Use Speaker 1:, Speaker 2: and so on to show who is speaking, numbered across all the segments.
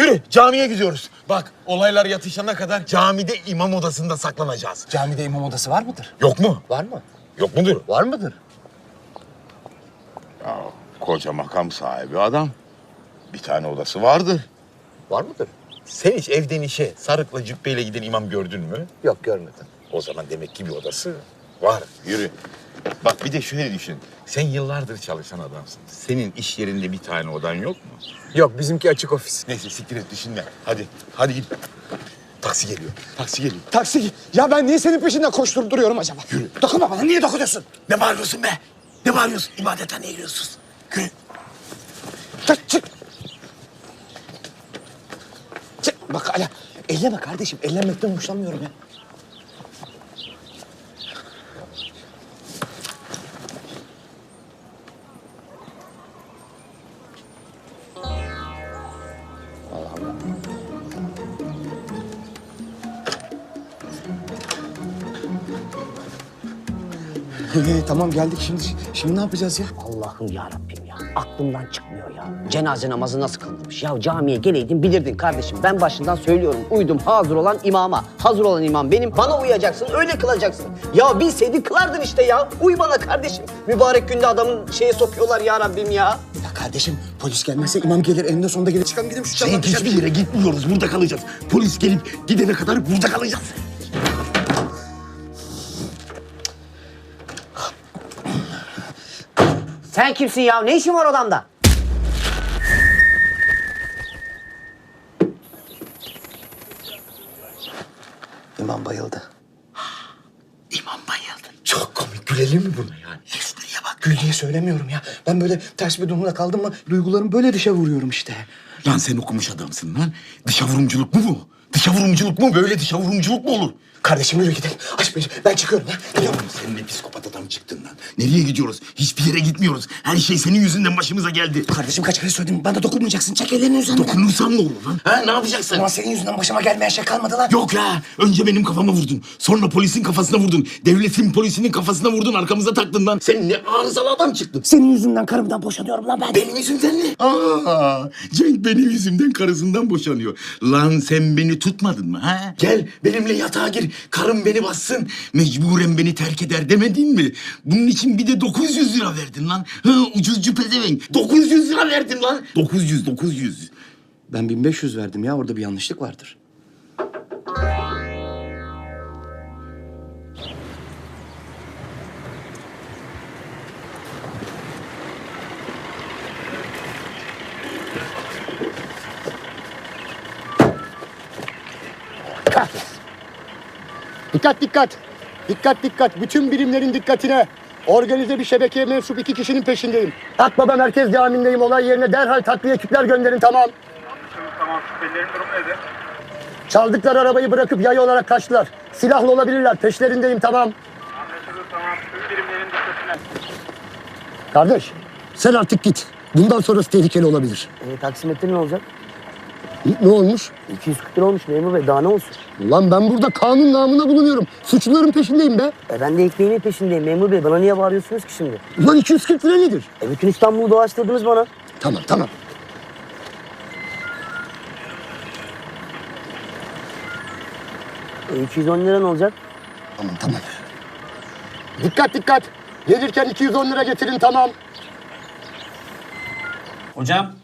Speaker 1: Yürü camiye gidiyoruz. Bak olaylar yatışana kadar camide imam odasında saklanacağız.
Speaker 2: Camide imam odası var mıdır?
Speaker 1: Yok mu?
Speaker 2: Var mı?
Speaker 1: Yok mudur?
Speaker 2: Var mıdır?
Speaker 3: Koca makam sahibi adam. Bir tane odası vardır.
Speaker 2: Var mıdır?
Speaker 1: Sen hiç evden işe sarıkla cübbeyle giden imam gördün mü?
Speaker 2: Yok görmedim.
Speaker 1: O zaman demek ki bir odası var. Yürü. Bak bir de şöyle düşün. Sen yıllardır çalışan adamsın. Senin iş yerinde bir tane odan yok mu?
Speaker 2: Yok bizimki açık ofis.
Speaker 1: Neyse siktir et düşünme. Hadi, hadi git. Taksi geliyor. Taksi geliyor.
Speaker 2: Taksi. Ya ben niye senin peşinden koşturup duruyorum acaba? Yürü. Dokunma bana. Niye dokunuyorsun?
Speaker 1: Ne bağırıyorsun be? Ne bağırıyorsun? İbadethaneye giriyorsun. Yürü.
Speaker 2: Çık çık. Çık. Bak hala. Elleme kardeşim. Ellenmekten hoşlanmıyorum ya. Ee, tamam geldik şimdi. Şimdi ne yapacağız ya?
Speaker 4: Allah'ım ya Rabbim ya. Aklımdan çıkmıyor ya. Cenaze namazı nasıl kılınmış? Ya camiye geleydin bilirdin kardeşim. Ben başından söylüyorum. Uydum hazır olan imama. Hazır olan imam benim. Bana uyacaksın, öyle kılacaksın. Ya bilseydin kılardın işte ya. Uy bana kardeşim. Mübarek günde adamın şeye sokuyorlar ya Rabbim ya.
Speaker 2: Ya kardeşim polis gelmezse imam gelir eninde sonunda gelir. Çıkalım gidelim şu
Speaker 1: Sen
Speaker 2: camdan dışarı.
Speaker 1: hiçbir yere gitmiyoruz. Burada kalacağız. Polis gelip gidene kadar burada kalacağız.
Speaker 4: Sen kimsin ya? Ne işin var odamda?
Speaker 2: İmam bayıldı.
Speaker 1: İmam bayıldı. Çok komik. Gülelim mi buna yani? Espriye bak.
Speaker 2: Gül diye söylemiyorum ya. Ben böyle ters bir durumda kaldım mı duygularımı böyle dışa vuruyorum işte.
Speaker 1: Lan sen okumuş adamsın lan. Dışa vurumculuk mu bu? Dışa vurumculuk mu? Böyle dışa vurumculuk mu olur?
Speaker 2: Kardeşim yürü gidelim. Aç beni. Ben çıkıyorum. Gidiyorum.
Speaker 1: Oğlum sen ne psikopat adam çıktın lan. Nereye gidiyoruz? Hiçbir yere gitmiyoruz. Her şey senin yüzünden başımıza geldi.
Speaker 2: Kardeşim kaç kere söyledim. Bana dokunmayacaksın. Çek ellerini üzerinden.
Speaker 1: Dokunursam ne olur lan? Ha ne yapacaksın?
Speaker 2: Ama senin yüzünden başıma gelmeyen şey kalmadı lan.
Speaker 1: Yok ya. Önce benim kafama vurdun. Sonra polisin kafasına vurdun. Devletin polisinin kafasına vurdun. Arkamıza taktın lan. Sen ne arızalı adam çıktın.
Speaker 2: Senin yüzünden karımdan boşanıyorum lan ben.
Speaker 1: Benim yüzümden ne? Aa, Cenk benim yüzümden karısından boşanıyor. Lan sen beni tutmadın mı ha? Gel benimle yatağa gir. Karım beni bassın. Mecburen beni terk eder demedin mi? Bunun için bir de 900 lira verdin lan. Ha, ucuzcu pezevenk. 900 lira verdin lan. 900, 900.
Speaker 2: Ben 1500 verdim ya. Orada bir yanlışlık vardır.
Speaker 5: Dikkat dikkat. Dikkat dikkat. Bütün birimlerin dikkatine. Organize bir şebekeye mensup iki kişinin peşindeyim. Akbaba Merkez Camii'ndeyim. Olay yerine derhal takviye ekipler gönderin tamam.
Speaker 6: Tamam şüphelilerin durumu nedir?
Speaker 5: Çaldıkları arabayı bırakıp yayı olarak kaçtılar. Silahlı olabilirler. Peşlerindeyim tamam.
Speaker 6: Anlaşıldı tamam. Tüm birimlerin dikkatine.
Speaker 5: Kardeş sen artık git. Bundan sonrası tehlikeli olabilir.
Speaker 4: E, taksimetre ne olacak?
Speaker 5: Ne olmuş?
Speaker 4: 240 lira olmuş memur bey. Daha ne olsun?
Speaker 5: Ulan ben burada kanun namına bulunuyorum. Suçluların peşindeyim be.
Speaker 4: E, ben de ekmeğimin peşindeyim memur bey. Bana niye bağırıyorsunuz ki şimdi?
Speaker 5: Ulan 240 lira nedir?
Speaker 4: E, bütün İstanbul'u dolaştırdınız bana.
Speaker 5: Tamam tamam.
Speaker 4: E, 210 lira ne olacak?
Speaker 5: Tamam tamam. Dikkat dikkat. Gelirken 210 lira getirin tamam.
Speaker 7: Hocam.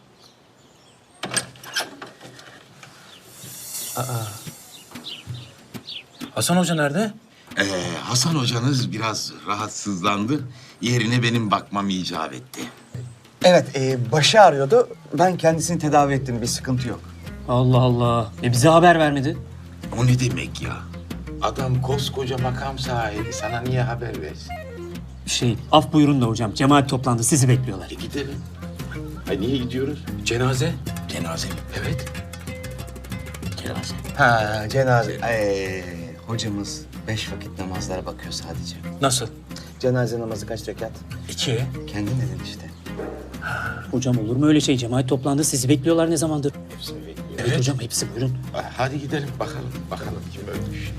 Speaker 7: Hasan Hoca nerede?
Speaker 1: Ee, Hasan hocanız biraz rahatsızlandı. Yerine benim bakmam icap etti.
Speaker 2: Evet, e, başı ağrıyordu. Ben kendisini tedavi ettim. Bir sıkıntı yok.
Speaker 7: Allah Allah. E bize haber vermedi.
Speaker 1: O ne demek ya? Adam koskoca makam sahibi. Sana niye haber versin?
Speaker 7: Şey, af buyurun da hocam. Cemaat toplandı. Sizi bekliyorlar.
Speaker 1: E gidelim. Ay niye gidiyoruz?
Speaker 7: Cenaze?
Speaker 1: Cenaze mi? Evet.
Speaker 7: Cenaze.
Speaker 2: Ha, cenaze. Ee, hocamız beş vakit namazlara bakıyor sadece.
Speaker 7: Nasıl?
Speaker 2: Cenaze namazı kaç rekat?
Speaker 7: İki.
Speaker 2: Kendin dedin işte.
Speaker 7: Hocam olur mu öyle şey? Cemaat toplandı. Sizi bekliyorlar ne zamandır?
Speaker 1: Hepsini bekliyor.
Speaker 7: Evet, hocam hepsi buyurun.
Speaker 1: Hadi gidelim bakalım. Bakalım kim ölmüş.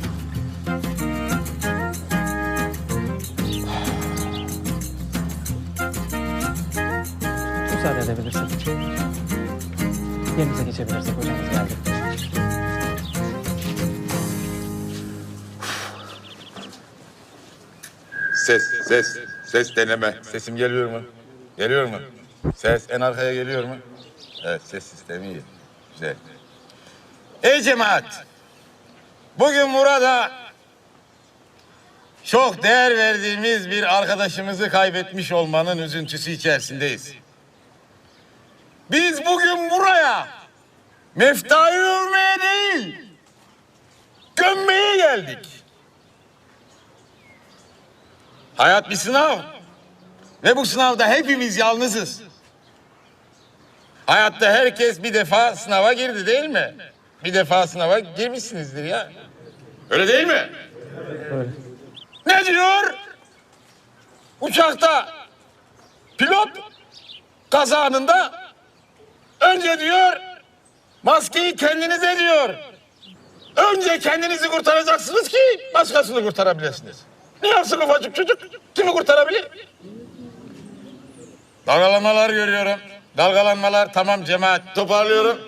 Speaker 7: Müsaade edebilirsin. Yerinize geçebilirsek hocamız geldi.
Speaker 1: Ses, ses, ses deneme. Sesim geliyor mu? Geliyor mu? Ses en arkaya geliyor mu? Evet, ses sistemi iyi. Güzel. Ey cemaat! Bugün burada çok değer verdiğimiz bir arkadaşımızı kaybetmiş olmanın üzüntüsü içerisindeyiz. Biz bugün buraya meftayı övmeye değil, gömmeye geldik. Hayat bir sınav. Ve bu sınavda hepimiz yalnızız. Hayatta herkes bir defa sınava girdi değil mi? Bir defa sınava girmişsinizdir ya. Öyle değil mi?
Speaker 7: Öyle.
Speaker 1: Ne diyor? Uçakta pilot kaza anında önce diyor maskeyi kendinize diyor. Önce kendinizi kurtaracaksınız ki başkasını kurtarabilirsiniz. Ne yapsın ufacık çocuk? Kimi kurtarabilir? Dalgalanmalar görüyorum. Dalgalanmalar tamam cemaat toparlıyorum.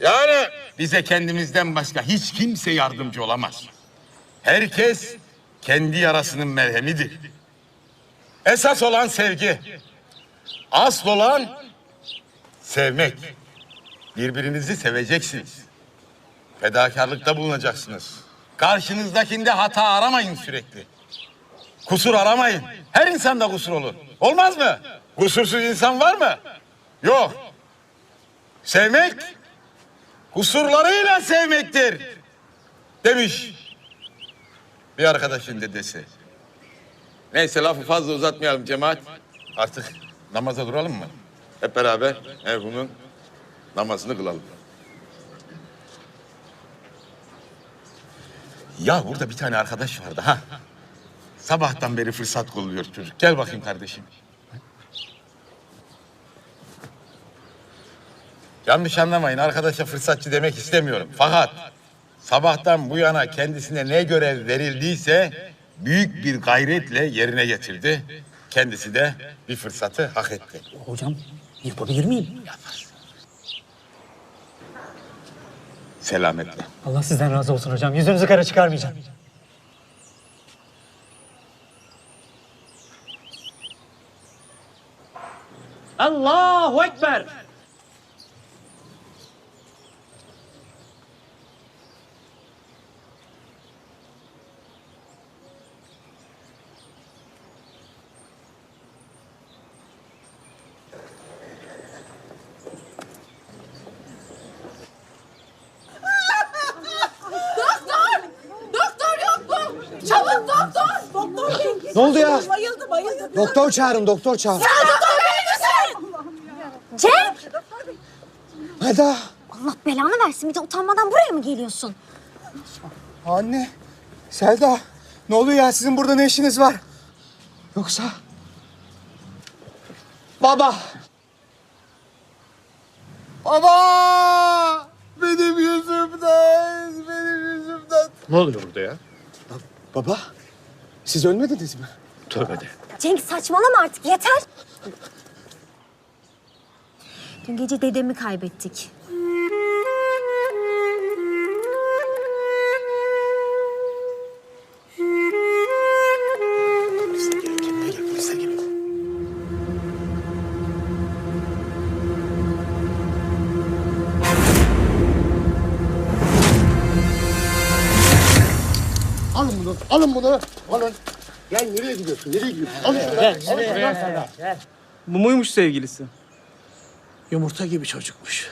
Speaker 1: Yani bize kendimizden başka hiç kimse yardımcı olamaz. Herkes kendi yarasının merhemidir. Esas olan sevgi. Asıl olan sevmek. Birbirinizi seveceksiniz. Fedakarlıkta bulunacaksınız. Karşınızdakinde hata aramayın sürekli. Kusur aramayın. Her insanda kusur olur. Olmaz mı? Kusursuz insan var mı? Yok. Sevmek kusurlarıyla sevmektir. Demiş bir arkadaşın dedesi. Neyse lafı fazla uzatmayalım cemaat. Artık namaza duralım mı? Hep beraber bunun namazını kılalım. Ya burada bir tane arkadaş vardı ha. Sabahtan beri fırsat kolluyor çocuk. Gel bakayım kardeşim. Yanlış anlamayın arkadaşa fırsatçı demek istemiyorum. Fakat sabahtan bu yana kendisine ne görev verildiyse büyük bir gayretle yerine getirdi. Kendisi de bir fırsatı hak etti.
Speaker 7: Hocam yapabilir miyim?
Speaker 1: Selametle.
Speaker 7: Allah sizden razı olsun hocam. Yüzünüzü kara çıkarmayacağım. Allahu Ekber.
Speaker 8: Doktor yok mu? Çabuk doktor. Doktor bey.
Speaker 5: Ne oldu ya?
Speaker 8: Bayıldı bayıldı.
Speaker 5: Doktor çağırın, doktor çağırın.
Speaker 8: Ya doktor bey misin?
Speaker 9: Cenk!
Speaker 5: Hadi.
Speaker 9: Allah belanı versin bir de utanmadan buraya mı geliyorsun?
Speaker 5: Anne, Selda. Ne oluyor ya? Sizin burada ne işiniz var? Yoksa... Baba! Baba! Benim yüzümden, benim yüzümden.
Speaker 10: Ne oluyor burada ya?
Speaker 5: Baba, siz ölmediniz mi?
Speaker 10: Tövbe de.
Speaker 9: Cenk saçmalama artık yeter. Dün gece dedemi kaybettik.
Speaker 5: Alın bunu, alın bunu, alın. Gel nereye gidiyorsun, nereye gidiyorsun? Alın şunu.
Speaker 7: Bu muymuş sevgilisi?
Speaker 5: Yumurta gibi çocukmuş.